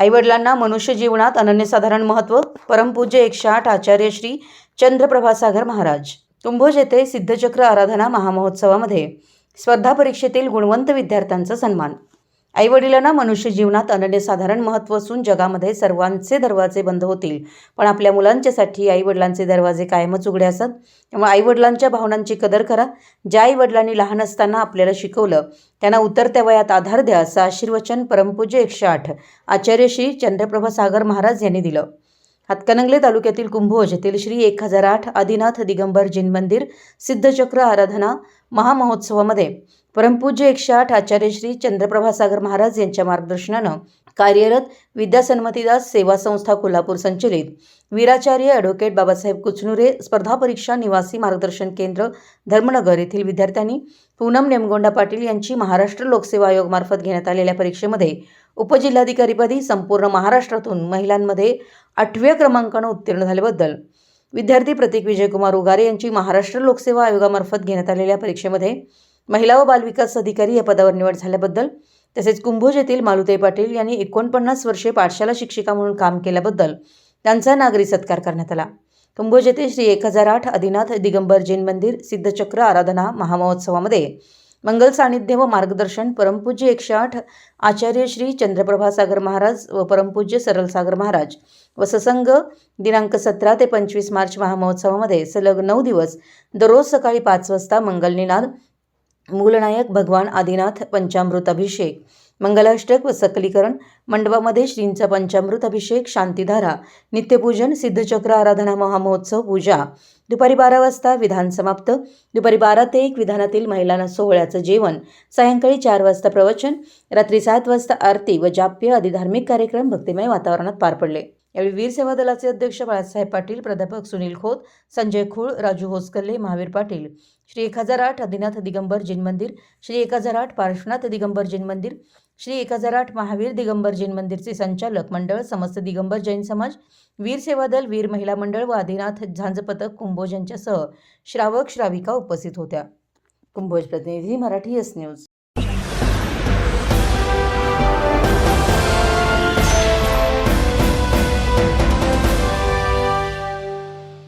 आईवडिलांना मनुष्य जीवनात अनन्यसाधारण महत्त्व परमपूज्य एकशे आठ आचार्य श्री चंद्रप्रभासागर महाराज. तुंभोज येथे सिद्धचक्र आराधना महामहोत्सवामध्ये स्पर्धा परीक्षेतील गुणवंत विद्यार्थ्यांचा सन्मान. आईवडिलांना मनुष्य जीवनात अनन्यसाधारण महत्त्व असून जगामध्ये सर्वांचे दरवाजे बंद होतील. पण आपल्या मुलांच्यासाठी आईवडिलांचे दरवाजे कायमच उघडे असतात त्यामुळे आईवडिलांच्या भावनांची कदर करा. ज्या आईवडिलांनी लहान असताना आपल्याला शिकवलं त्यांना उतरत्या वयात आधार द्या असं आशीर्वचन परमपूज्य एकशे आठ आचार्य श्री चंद्रप्रभा सागर महाराज यांनी दिलं. हातकणंगले तालुक्यातील कुंभोज येथील श्री एक हजार आठ आदिनाथ दिगंबर जिन मंदिर सिद्धचक्र आराधना महामहोत्सवामध्ये परमपूज्य एकशे आठ आचार्य श्री चंद्रप्रभासागर महाराज यांच्या मार्गदर्शनानं कार्यरत विद्यासन्मतीदास सेवा संस्था कोल्हापूर संचलित वीराचार्य ॲडव्होकेट बाबासाहेब कुचनुरे स्पर्धा परीक्षा निवासी मार्गदर्शन केंद्र धर्मनगर येथील विद्यार्थ्यांनी पूनम नेमगोंडा पाटील यांची महाराष्ट्र लोकसेवा आयोगमार्फत घेण्यात आलेल्या परीक्षेमध्ये उपजिल्हाधिकारीपदी संपूर्ण महाराष्ट्रातून महिलांमध्ये आठव्या क्रमांकानं उत्तीर्ण झाल्याबद्दल विद्यार्थी प्रतीक विजयकुमार उगारे यांची महाराष्ट्र लोकसेवा आयोगामार्फत घेण्यात आलेल्या परीक्षेमध्ये महिला व बालविकास अधिकारी या पदावर निवड झाल्याबद्दल तसेच कुंभोज येथील मालुताई पाटील यांनी एकोणपन्नास वर्षे पाठशाला शिक्षिका म्हणून काम केल्याबद्दल त्यांचा नागरी सत्कार करण्यात आला. कुंभोज येथे श्री एक हजार आठ आदिनाथ दिगंबर जैन मंदिर सिद्धचक्र आराधना महामहोत्सवामध्ये मंगल सानिध्य व मार्गदर्शन परमपूज्य एकशे आठ आचार्य श्री चंद्रप्रभासागर महाराज व परमपूज्य सरलसागर महाराज. व ससंग दिनांक सतरा ते पंचवीस मार्च महामहोत्सवामध्ये सलग नऊ दिवस दररोज सकाळी पाच वाजता मंगलनिनाद मूलनायक भगवान आदिनाथ पंचामृत अभिषेक मंगलाष्टक व सकलीकरण मंडपामध्ये श्रींचा पंचामृत अभिषेक शांतीधारा नित्यपूजन सिद्धचक्र आराधना महामहोत्सव पूजा. दुपारी बारा वाजता विधान समाप्त. दुपारी बारा ते एक विधानातील महिलांना सोहळ्याचं जेवण. सायंकाळी चार वाजता प्रवचन. रात्री सात वाजता आरती व जाप्य आदी धार्मिक कार्यक्रम भक्तिमय वातावरणात पार पडले. यावेळी वीर सेवा दलाचे अध्यक्ष बाळासाहेब पाटील प्राध्यापक सुनील खोत संजय खूळ राजू होसकल्ले महावीर पाटील. श्री एक हजार आठ आदिनाथ दिगंबर जिन मंदिर. श्री एक हजार आठ पार्श्वनाथ दिगंबर जिन मंदिर. श्री एक हजार आठ महावीर दिगंबर जैन मंदिरचे संचालक मंडळ समस्त दिगंबर जैन समाज वीर सेवा दल वीर महिला मंडळ व आदिनाथ झांजपथक कुंभोज यांच्यासह श्रावक श्राविका उपस्थित होत्या. कुंभोज प्रतिनिधी मराठी एस न्यूज